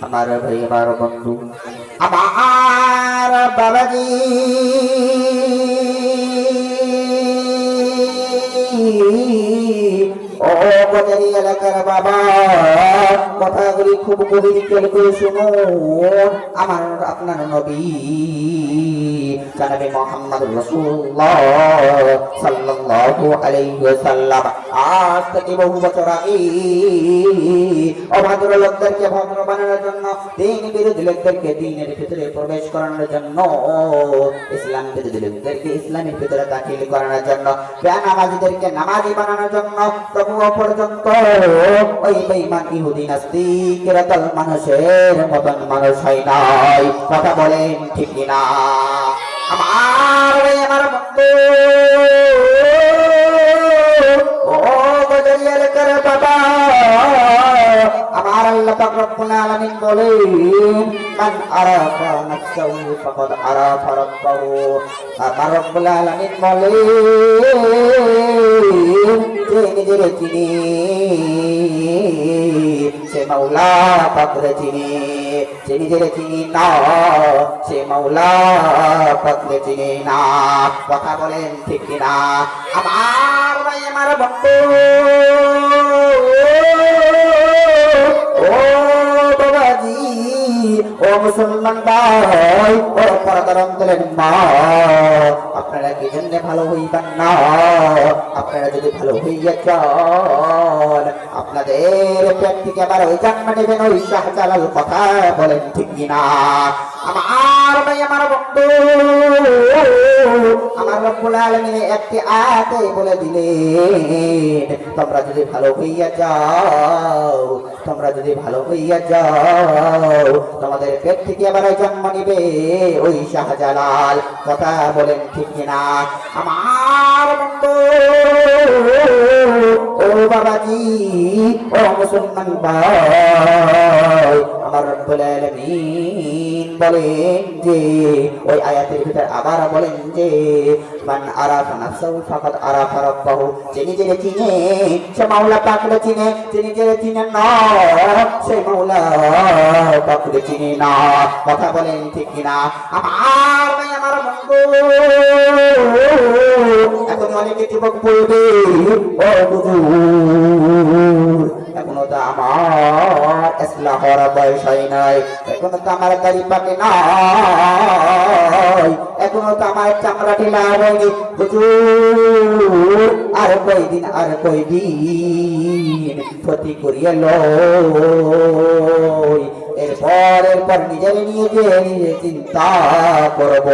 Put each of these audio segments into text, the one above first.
আমার ভাই আমার বন্ধু আমার বাবাজি এলাকার বাবা। কথাগুলি খুব গভীর করে শুনুন আমার আপনার নবী, জানাবে মোহাম্মদ রসুল্লাহ আজ থেকে বহু বছর আগে লোকদেরকে ভদ্র বানানোর জন্য, দিন বিরোধী লোকদেরকে দিনের ভিতরে প্রবেশ করানোর জন্য, ইসলাম বিরোধী লোকদেরকে ইসলামের ভিতরে দাখিল করানোর জন্য, বেনামাজিদেরকে নামাজি বানানোর জন্য তবুও পর্যন্ত ওই বেঈমান ইহুদি নাস্তিকেরা মানুষের মতন মানুষ হয় নাই। কথা বলেন ঠিক কিনা? আমার আমার বন্ধু। ও গজরিয়া এলাকার বাবা যে নিজের চিনি সে মাওলা পাকরে চিনি সে নিজের চিনি না, সে মাওলা পাকরে চিনি না। কথা বলেন ঠিক কিনা? আমার ভাই, আমার বন্ধু ও মুসলমান ভাই, ও পরদার অন্তরের আপনারা কি জন্য ভালো হইবেন না? আপনারা যদি ভালো হইয়া চান আপনাদের পেট থেকে আবার ওই জন্ম নেবেন, ওই শাহজালাল কথা বলেন ঠিক না আমার ভাই আমার বন্ধু। আমার রব্বুল আলামিন একটি আয়াতে বলে দিলেন, তোমরা যদি ভালো হইয়া যাও, তোমরা যদি ভালো হইয়া যাও, তোমাদের পেট থেকে আবার জন্ম নিবে ওই শাহজালাল। কথা বলেন ঠিক কিনা? আমার বন্ধু ও বাবাজি, ও মুসলমান ভাই, আমার রব্বুল আলামিন বলেন যে, ওই আয়াতের ভিতর আবার বলেন যে, মান আরাফা নাফসাহু ফাকাদ আরাফা রাব্বাহু যে নিজের চিনে সে মাওলা পাকলে চিনে যে নিজের চিনে না, সে মাওলা পাকলে চিনে না। কথা বলেন ঠিক কিনা? আমার এখন অনেকে যুবক বলবে এখনও তো আমার ইসলাম হওয়ার বয়স হয় নাই। এখনও তো আমার দাড়ি পাকে নাই। এখনও তো আমার চামড়া ঢিলা হয়নি। হুজুর, আর কয়দিন আর কয়দিন ক্ষতি করিয়া লই। এরপর এরপর নিজের নিয়ে নিজে চিন্তা করব।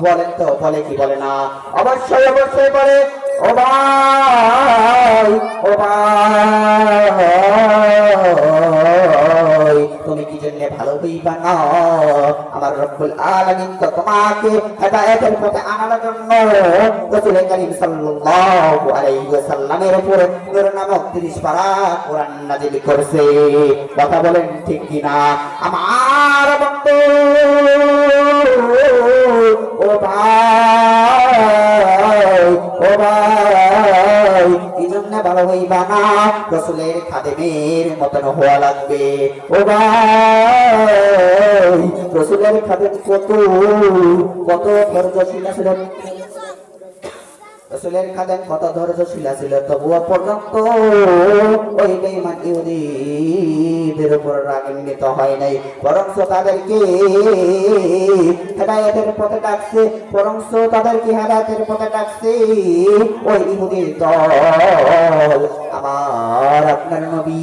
বলেন তো? বলে কি বলে না? অবশ্যই অবশ্যই বলে, ও ভাই ও ভাই জন্য ভালো হইবা না। আমার রব্বুল আলামিন তো তোমাকে হেদায়েতের পথে আনার জন্য রাসূল সাল্লাল্লাহু আলাইহি ওয়াসাল্লামের নূর নামক 30 পারা নাযিল করেছে। কথা বলেন ঠিক কিনা? আমার বন্ধু, ও ভাই ও ভাই জন্য ভালো হইবা না। রসুলের খাদেমের মতন হওয়া লাগবে। ও রসুলের খাদেম কত কত ধৈর্যশীল ছিলেন রসুলের খাদেন কত ধৈর্যশীল ছিল তবুও পর্যন্ত ওই বেঈমান ইহুদিদের উপর রাগান্বিত হয় নাই। তাদেরকে হেদায়েতের পথে ডাকছে তাদেরকে হেদায়েতের পথে ডাকছে, ওই ইহুদির দল আমার আপনার নবী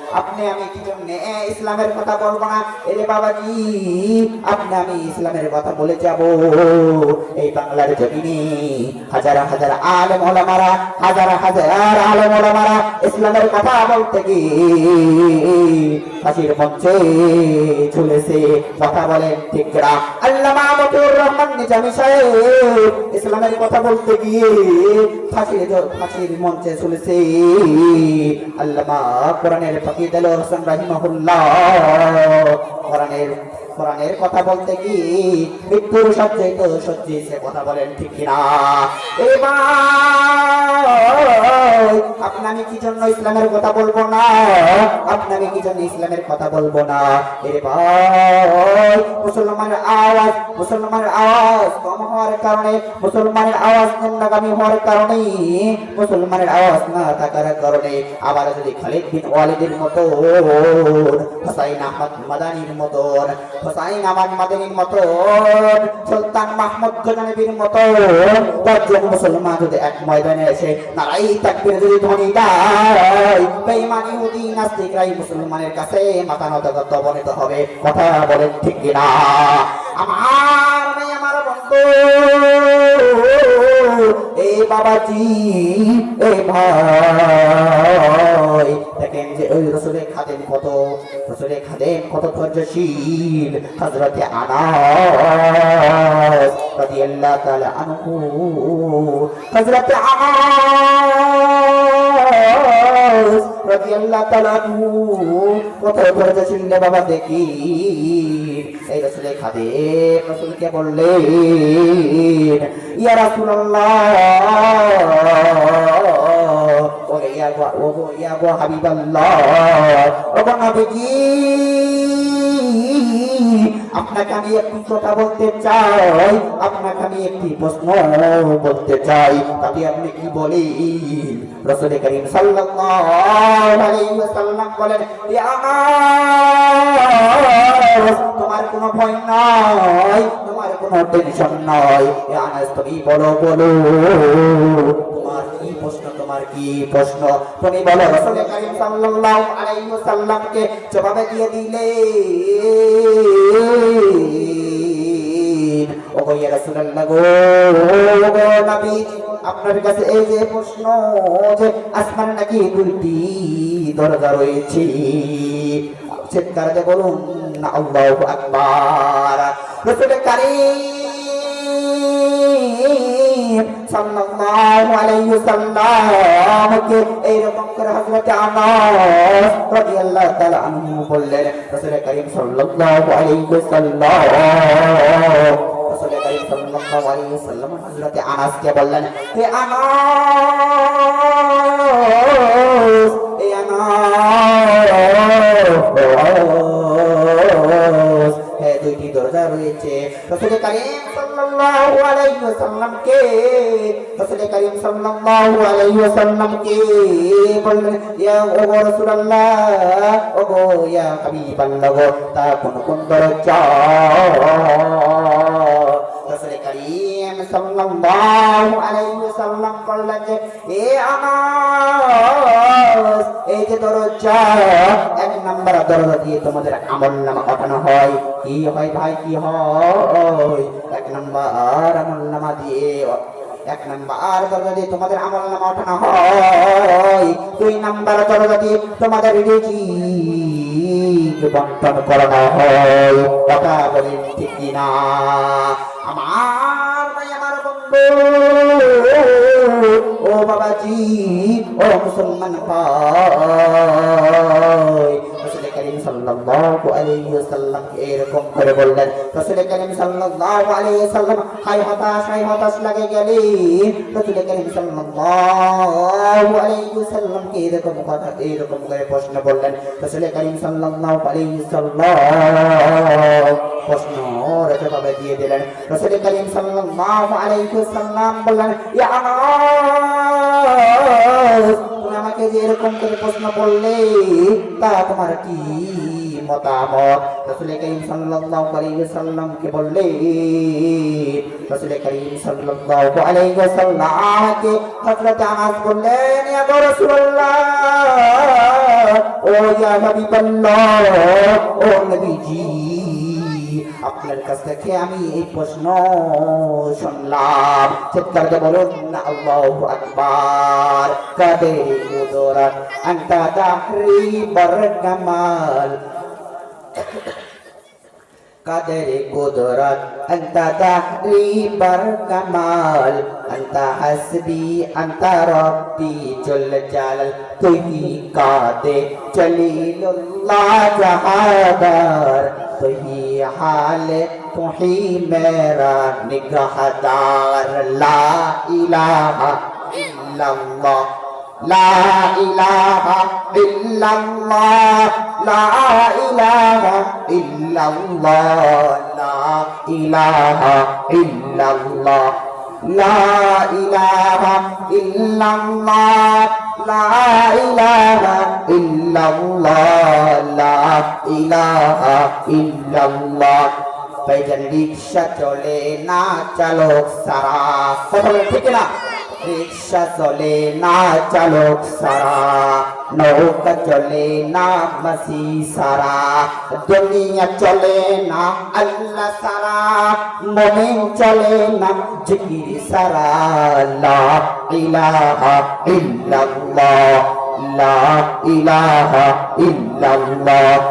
আপনি আমি কি জন্য ইসলামের কথা বলব না? এরে বাবাজি, আপনি আমি ইসলামের কথা বলে যাব। এই বাংলার জমিনে হাজার হাজার আলেম ওলামারা, হাজার হাজার আলেম ওলামারা ইসলামের কথা বলতে গিয়ে ফাঁসির মঞ্চে ঝুলেছে। কথা বলেন, ঠিক না আল্লাহ মাহমুদুর রহমান নিজামী ইসলামের কথা বলতে গিয়ে ফাঁসির ফাঁসির মঞ্চে ঝুলেছে। আল্লামা কোরআনের কোরআনের কথা বলতে কি? মৃত্যুর সজ্জিত সজ্জিছে কথা বলেন ঠিক কিনা? আপনি আমি কি জন্য ইসলামের কথা বলব না? আপনি আমি কি জন্য ইসলামের কথা বলব না? এর ভাই মুসলমানের আওয়াজ মুসলমানের আওয়াজ কম হওয়ার কারণে, মুসলমানের আওয়াজ নিম্নগামী হওয়ার কারণে, মুসলমানের আওয়াজ না থাকার কারণে আবার যদি খালিদ বিন ওয়ালিদের মতো হোসাইন আহমদ মাদানির মতন, হোসাইন আহমদ মাদানির মতন, সুলতান মাহমুদ গজনবীর মতো দশজন মুসলমান যদি এক ময়দানে এসে নারাই তাকবীর যদি ধ্বনি দেয়, বেঈমান ইহুদি, নাস্তিকরাই মুসলমানের কাছে মাথা নত অবনীত হবে। কথা বলেন ঠিক কিনা? আমার মেয়ে আমার বন্ধু। এ বাবাজি, এ ভাই। দেখেন যে ওই রসুলের খাদেম কত, রসুলের খাদেম কত ধৈর্যশীল। হজরতে আনাস রাদিয়াল্লাহু তাআলা আনহু। রাদিয়াল্লাহু তাআলা আনহু কত ধৈর্যশীল রে বাবা দেখি। এই রসুলের খাদেম রসুলকে বললেন, ইয়া রাসূলুল্লাহ, ওরে ইয়া গো ও গো ইয়া গো হাবিবাল্লাহ ও গো নবীজি আপনাকে আমি একটি কথা বলতে চাই। আপনাকে আমি একটি প্রশ্ন বলতে চাই। তাতে আপনি কি বলেন? রসুল করিম ওয়াসাল্লাম বলেন তোমার কোনো ভয় নাই, তোমার কোনো টেনশন আনাস, তুমি বলো বলো, তোমার তোমার কি প্রশ্ন? তুমি বলো, রসুল করিম সাল্লাল্লাহু আলাইহি ওয়াসাল্লামকে জবাবে দিয়ে দিলে নবী, আপনার কাছে এই যে প্রশ্ন যে আসমান নাকি রয়েছে বলুন না আল্লাহু সাল্লাল্লাহু আলাইহি ওয়াসাল্লামকে এইরকম করে হযরত আনাস রাদিয়াল্লাহু তাআলা আনহু বললেন রাসূল করিম সাল্লাল্লাহু আলাইহি ওয়াসাল্লাম রাসূল করিম সাল্লাল্লাহু আলাইহি ওয়াসাল্লাম হযরত আনাসকে বললেন, হে আনাস, হে দুইটি দরজা রয়েছে। করিম সাল্লাল্লাহু আলাইহি ওয়াসাল্লামকে রাসূল করিম সাল্লাল্লাহু আলাইহি ওয়াসাল্লামকে বললেন, ইয়া ও রাসূলুল্লাহ ও গো ইয়া হাবিবাল্লাহ, তা কোন কোন দরজা? সাল্লাল্লাহু আলাইহি ওয়াসাল্লাম বললেন যে, এ আনাস, এই যে দরজা, এক নাম্বার দরজা দিয়ে তোমাদের আমল নামা ওঠানো হয়। কি হয় ভাই, কি হয়? এক নাম্বার আমল নামা দিয়ে, এক নাম্বার দরজা দিয়ে তোমাদের আমল নামা ওঠানো হয়। দুই নাম্বার দরজা দিয়ে তোমাদের রিজিক বন্টন করানো হয়। কথা বলেন ঠিক কিনা? ও বাবাজি ও মুসলমান করিম সাল্লাল্লাহু আলাইহি ওয়াসাল্লাম এরকম করে বললেন, রাসূল করিম সাল্লাল্লাহু আলাইহি ওয়াসাল্লাম হাই হতাশ হাই হতাশ লাগে গেলে। রাসূল করিম সাল্লাল্লাহু আলাইহি ওয়াসাল্লাম কে এরকম কথা, এরকম করে প্রশ্ন বললেন রাসূল করিম সাল্লাল্লাহু আলাইহি ওয়াসাল্লাম প্রশ্ন রেখে দিয়ে দিলেন। রাসূল করিম সাল্লাল্লাহু আলাইহি ওয়াসাল্লাম বললেন, ইয়া তুমি আমাকে যে এরকম করে প্রশ্ন করলে, তা তোমার কি মতামত? রাসূল করিম সাল্লাল্লাহু আলাইহি ওয়াসাল্লামকে বললে রাসূল করিম সাল্লাল্লাহু আলাইহি ওয়াসাল্লামকে হযরত আনাস বললেন ইয়া রাসূলুল্লাহ, ও ইয়া হাবিবাল্লাহ, ও নবীজি আপনার কাছ থেকে আমি এই প্রশ্ন শুনলাম। চিৎকার দিয়ে বলুন, আল্লাহু আকবার, কাদের কুদরত, আনতা দাহরি বরকামাল قدر قدرت أنت تحريبر كمال أنت حسبي أنت ربي جل جلال تهي قادر جليل الله جهادر تهي حال تهي میرا نگہدار لا إله إلا الله لا إله إلا الله لا إله إلا الله لا إله إلا الله لا إله إلا الله لا إله إلا الله لا إله إلا الله ভাইজান রিক্সা চলে না চালক সারা কথা বলেন ঠিক না রিক্সা চলে না চালক সারা, নৌকা চলে না মাসি সারা, দুনিয়া চলে না আল্লাহ সারা, মমিন চলে না জিকির সারা, লা ইলাহা ইল্লাল্লাহ, লা ইলাহা ইল্লাল্লাহ।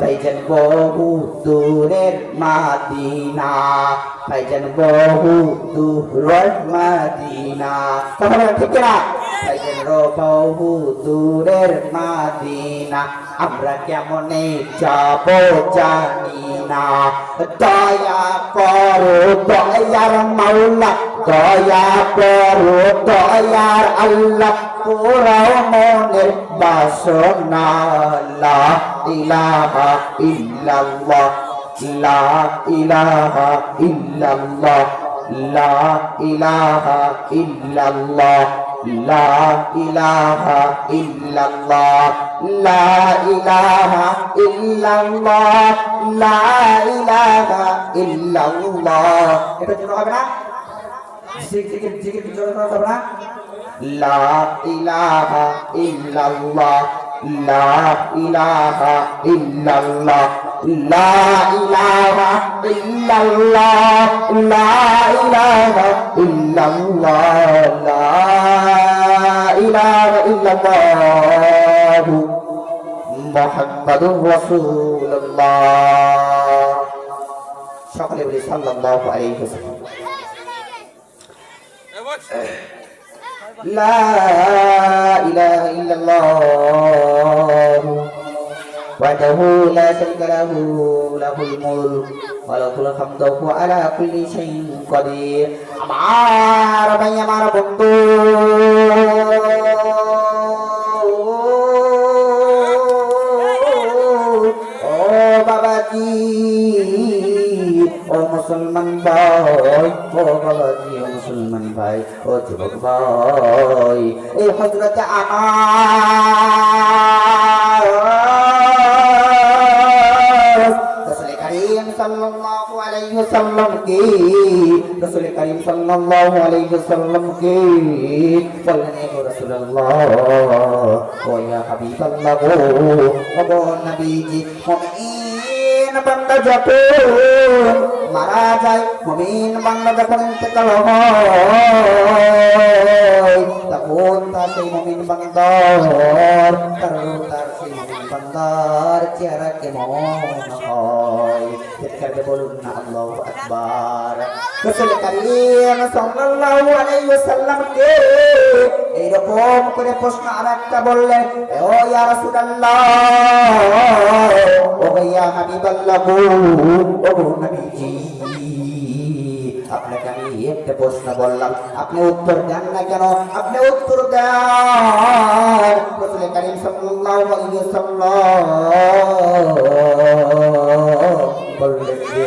ভাইজান বহু দূরের মাদিনা ভাইজান বহু দূরের মাদিনা। তাহলে ঠিক না ভাইজান বহু দূরের মাদিনা, আমরা কেমনে যাব জানি না। দয়া করো, দয়ার মাওলা, দয়া করো, দয়ার আল্লাহ। পুরাও মনের বাসনা। লা ইলাহা ইল্লাল্লাহ। লা ইলাহা ইল্লাল্লাহ। লা ইলাহা ইল্লাল্লাহ। লা ইলাহা ইল্লাল্লাহ। লা ইলাহা ইল্লাল্লাহ। লা ইলাহা ইল্লাল্লাহ। এটা জন্য হবে না? জিকির জিকির কি জন্য হবে না? লা ইলাহা ইল্লাল্লাহ, লা ইলাহা ইল্লাল্লাহ, লা ইলাহা ইল্লাল্লাহ, লা ইলাহা ইল্লাল্লাহ, লা ইলাহা ইল্লাল্লাহ, মুহাম্মাদুর রাসূলুল্লাহ। সকলে বলি সাল্লাল্লাহু আলাইহি ওয়াসাল্লাম। لا إله إلا الله وحده لا شريك له له الملك وله الحمد وهو على كل شيء قدير আমার ভাই আমার বন্ধু ও বাবাজি মুসলমান ভাই ও ও মুসলমান ভাই, ও যুবক ভাই। এই হজরত আমার সাল্লাল্লাহু আলাইহি ওয়াসাল্লাম কে? রসুল করিম সাল্লাল্লাহু আলাইহি ওয়াসাল্লাম কে? বললেন রাসূলুল্লাহ, ও যখন মারা যায়। মুমিন বান্দা যখন ইন্তেকাল তখন তার মুমিন তার সেই মুমিন চেহারা হয় বলুন না আকবার কারীম সাল্লাল্লাহু আলাইহি এইরকম করে প্রশ্ন আরেকটা বললেন ও ইয়া রাসূলুল্লাহ ও ইয়া হাবিবাল্লাহ ও নবীজি। প্রশ্ন বললাম আপনি উত্তর দেন না কেন? আপনি উত্তর দেন। বললেন যে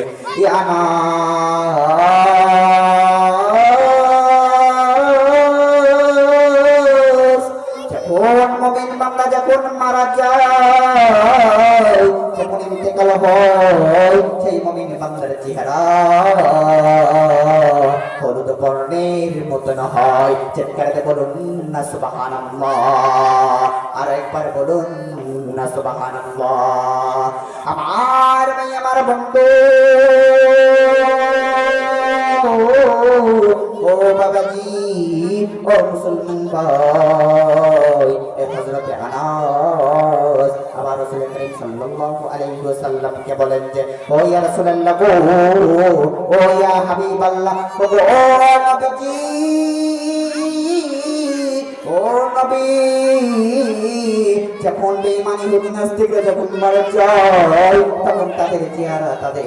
মতন হয়। চিৎকারে বলুন না সুবহানাল্লাহ। আর একবার বলুন না সুবহানাল্লাহ। আমার ভাই আমার বন্ধু। ও বাবাজি, ও মুসলমান ভাই। এ হযরত আনাস রাসূল করিম সাল্লাল্লাহু আলাইহি ওয়াসাল্লাম কে বলেন যে, ও ইয়া রাসূলুল্লাহ যখন বেঈমানি হুদি নাস্তিকরা যখন মারা যায়, তখন তাদের চেহারা তাদের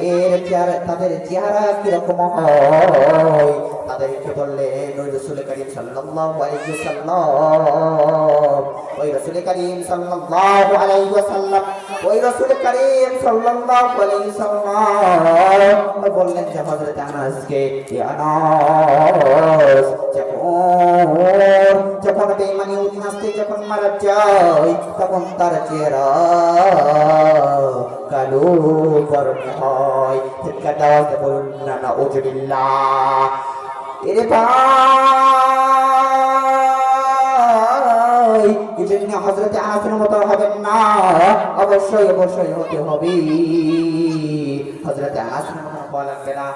চেহারা তাদের চেহারা কীরকম হয়? তাদেরকে বললে ওই রসুল করিম সাল্লাল্লাহু আলাইহি ওয়াসাল্লাম, ওই রসুল করিম সাল্লাল্লাহু আলাইহি ওয়াসাল্লাম, ওই রসুল করিম সাল্লাল্লাহু আলাইহি ওয়াসাল্লাম বললেন, যে হযরত আনাসকে, এ আনাস, যখন যখন বেঈমানি হুদি নাস্তিক যখন মারা যায়, তখন তার চেহারা কালো বর্ণ হয়। চিৎকার দাওয়াতে বলুন না না ওজবিল্লাহ এরে ভাই এজন্য হজরতে আনাসের মতো হবেন না। অবশ্যই অবশ্যই হতে হবে। হজরতে আনাসের মতো হওয়া লাগবে না?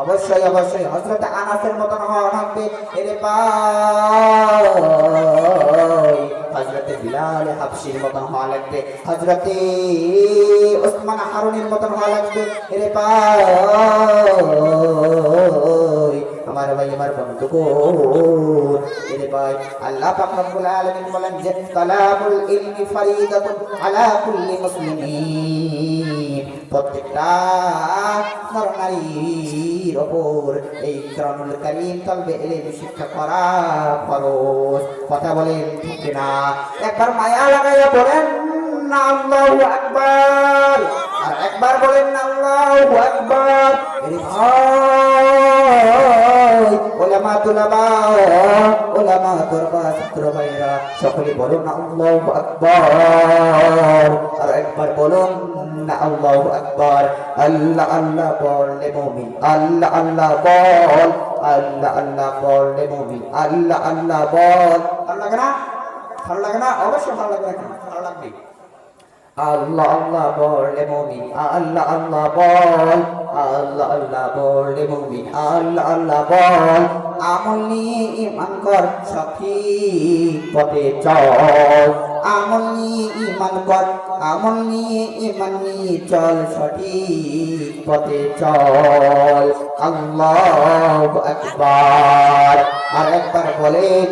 অবশ্যই অবশ্যই হজরত আনাসের মতন হওয়া লাগবে। এরে হজরতে বিলাল হাবশির মতন হওয়া লাগবে। হজরতে ওসমান হারুনের মতন হওয়া লাগবে। রে ভাই আমার ভাই আমার বন্ধু গো। এরে ভাই, আল্লাহ পাক রব্বুল আলামিন বলেন যে ইলমি ফরিদাতুন আলা কুল্লি মুসলিমিন। প্রত্যেকটা নর নারীর ওপর এই কারীম তলবে ইলম শিক্ষা করা ফরজ। কথা বলেন ঠিক না একবার মায়া লাগাইয়া বলেন আল্লাহু আকবার। আর একবার বলেন আল্লাহু আকবার। ভাই ওলামা তুলাবা ওলামা দরবা ছাত্র ভাইরা সকলে বলুন, আল্লাহু আকবার। আর একবার বলুন, আল্লাহু আকবার। আল্লাহ আল্লাহ বললে মুমিন, আল্লাহ আল্লাহ বল, আল্লাহ আল্লাহ বললে মুমিন, আল্লাহ আল্লাহ বল। ভালো লাগে না? ভালো লাগে না? অবশ্যই ভালো লাগবে না ভালো লাগবে। আল্লাহ আল্লাহ বললে মুমিন, আল্লাহ আল্লাহ বল। আল্লাহ আল্লাহ বললে মুমিন আল্লাহ আল্লাহ বল আমল নিয়ে ইমান কর সঠিক পথে চল আমল নিয়ে ইমান কর আমল নিয়ে ইমান নিয়ে চল সঠিক পথে চল আল্লাহ আকবার আর একবার বলেন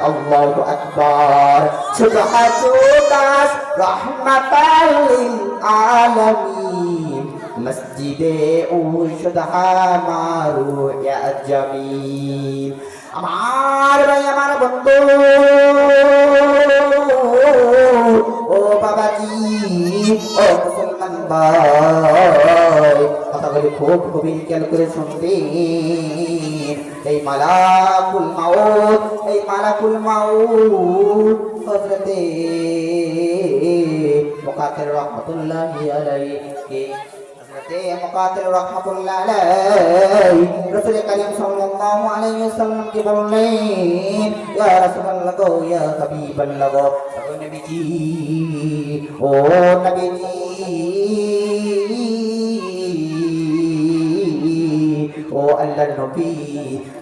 আল্লাহু আকবার সুবহানাল্লাহ রাহমাতাল আলামিন মসজিদে মারু জামিল। আমার ভাই, আমার বন্ধু। ও বাবাজি, ও মুসলমান ভাই কথাগুলি খুব খুবই খেয়াল করে শুনবেন এই মালাকুল মাউত, এই মালাকুল মাউত, হযরতে মুকাতির রাহমাতুল্লাহি আলাইহি।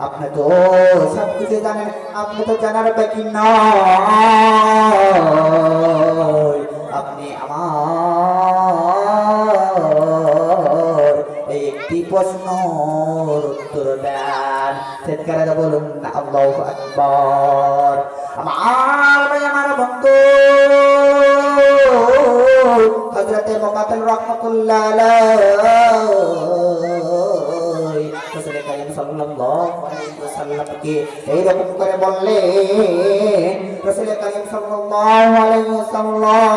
আপনি তো সব কিছু জানেন আপনি তো জানার বাকি নয়। আপনি একটি প্রশ্নর উত্তর দেন। চিৎকারে বলুন, আল্লাহ আকবর। আমার আমার বন্ধু হজরতে মোকাতল রহমতুল্লাহ রাসূল কারীম সাল্লাল্লাহু আলাইহি ওয়াসাল্লামকে এইরকম করে বললেন রাসূল কারীম সাল্লাল্লাহু আলাইহি ওয়াসাল্লাম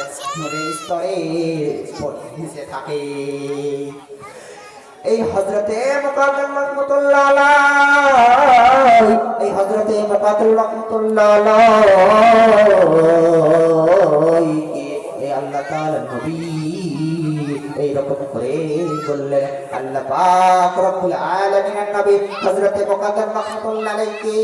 নূরের উপর ভেসে থাকে। এই হজরতে মুকাদ্দাম এই হজরতে মুকাদ্দাম রহমতুল্লাহ এই আল্লাহ তাআলা নবী। এইরকম করে বললেন, আল্লাহ পাক রব্বুল আলামিনের নবী হযরতে মুকাদ্দাম রাহমাতুল্লাহ আলাইহি।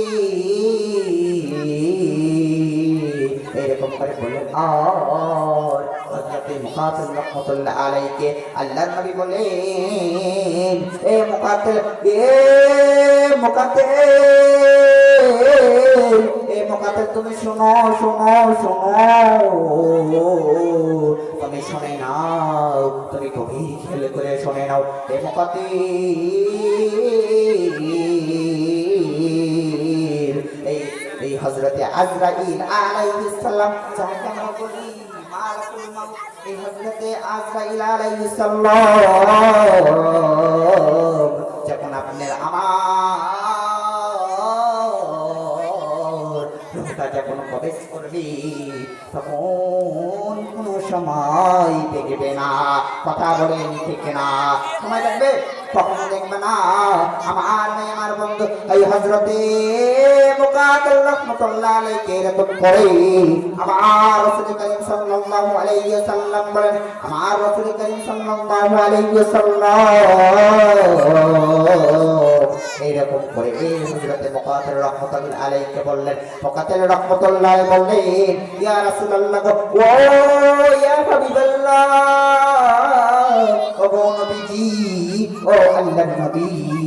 তুমি শোনো শোনো শোনো তুমি শুনে নাও, তুমি গভীর খেয়াল করে শুনে নাও, এ মুকাদ্দির হযরতে আজরাইল আলাইহিস সালাম যখন আপনার আমার রোগটা যখন প্রবেশ করবে, তখন কোনো সময় দেখবে না, কথা বলেন ঠিক না সময় দেখবে কখনো দেখবে না, আমার মেয়ে, আমার বন্ধু, এই হজরতে মুকাতাল রহমতুল্লাহ আলাইহি এরকম করে আমার রাসূল করিম সাল্লাল্লাহু আলাইহি ওয়াসাল্লাম বলেন আমার রাসূল করিম সাল্লাল্লাহু আলাইহি ওয়াসাল্লাম এইরকম করে এই হযরতে মুকাতিল রহমাতুল্লাহ আলাইহি বললেন মুকাতিল রহমাতুল্লাহ বললেন ইয়া রাসূলুল্লাহ ও ইয়া হাবিবাল্লাহ ও নবীজি ও আল্লাহর নবী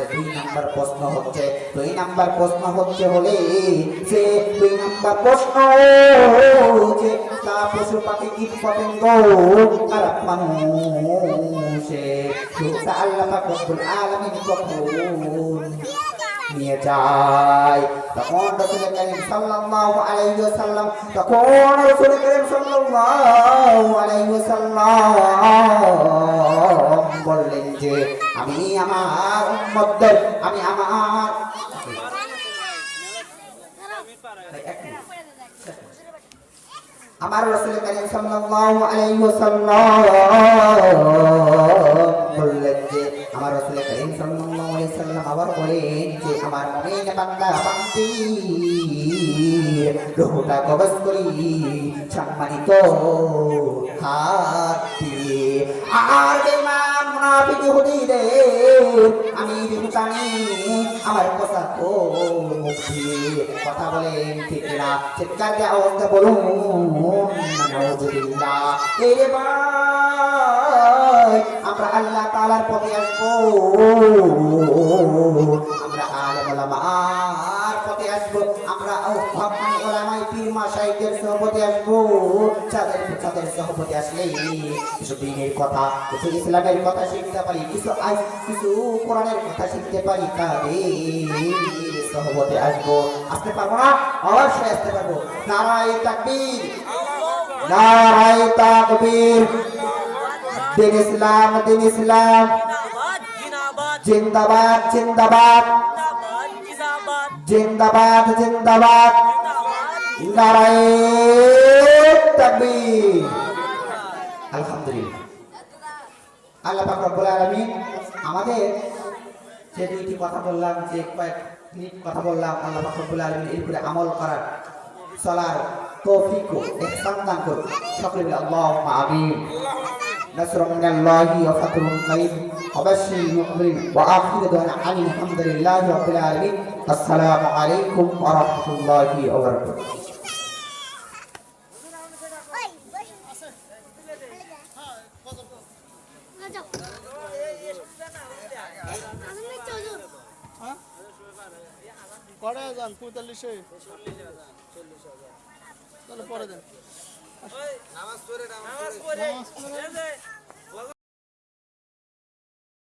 আমার দুই নাম্বার প্রশ্ন হচ্ছে, দুই নাম্বার প্রশ্ন হচ্ছে হলে যে দুই নাম্বার প্রশ্ন যে তা পশু পাখি কীট পতঙ্গ আর মানুষে। আল্লাহ পাক রব্বুল আলামিন কখন নিয়ে যায়। তখন রসুল করিম সাল্লাল্লাহু আলাইহি ওয়াসাল্লাম, তখন রসুল করিম সাল্লাল্লাহু আমার উম্মতদের আমি আমার। আমার রসুল করিম সাল্লাল্লাহু আলাইহি ওয়াসাল্লাম বললেন যে, আমার রসুল করিম সাল্লাল্লাহু আলাইহি আবার বলেন যে, আমার বান্দা বান্দি রূহটা কবজ করি, সম্মানিত হাত দিয়ে। আর বেমান মুনাফিক ইহুদিদের আমি বিভূতানি আমার কথা তো মুক্তি কথা বলেন ঠিক চিৎকার দিয়ে অবস্থা বলুন। এই রে ভাই, আমরা আল্লাহ তাআলার পথে আসব। আমরা মাশাইখের সহপতি আসব। যাদের যাদের সহপতি আসলে কিছু দিনের কথা, কিছু ইসলামের কথা শিখতে পারি, কিছু আজ কিছু কোরআনের কথা শিখতে পারি তাদের সহপতি আসব। আসতে পারব না? অবশ্যই আসতে পারব। নারায় তাকবীর। নারায় তাকবীর। দিন ইসলাম দিন ইসলাম। জিন্দাবাদ জিন্দাবাদ। জিন্দাবাদ জিন্দাবাদ। আলহামদুলিল্লাহ আল্লাহ পাক রব্বুল আলামিন আমাদের যে দুইটি কথা বললাম যে কয়েক মিনিট কথা বললাম আল্লাহ পাক রব্বুল আলামিন এর উপরে আমল করার চলার তৌফিক ও ইহসান দান করুন সকলে বলি আল্লাহুম্মা আমিন نصر من الله وفتح قريب وبشر المؤمنين وآخر دعوانا أن الحمد لله رب العالمين السلام عليكم ورحمة الله وبركاته পঁয়তাল্লিশে? তাহলে পরে দেন। নামাজ পড়ে নামাজ পড়ে।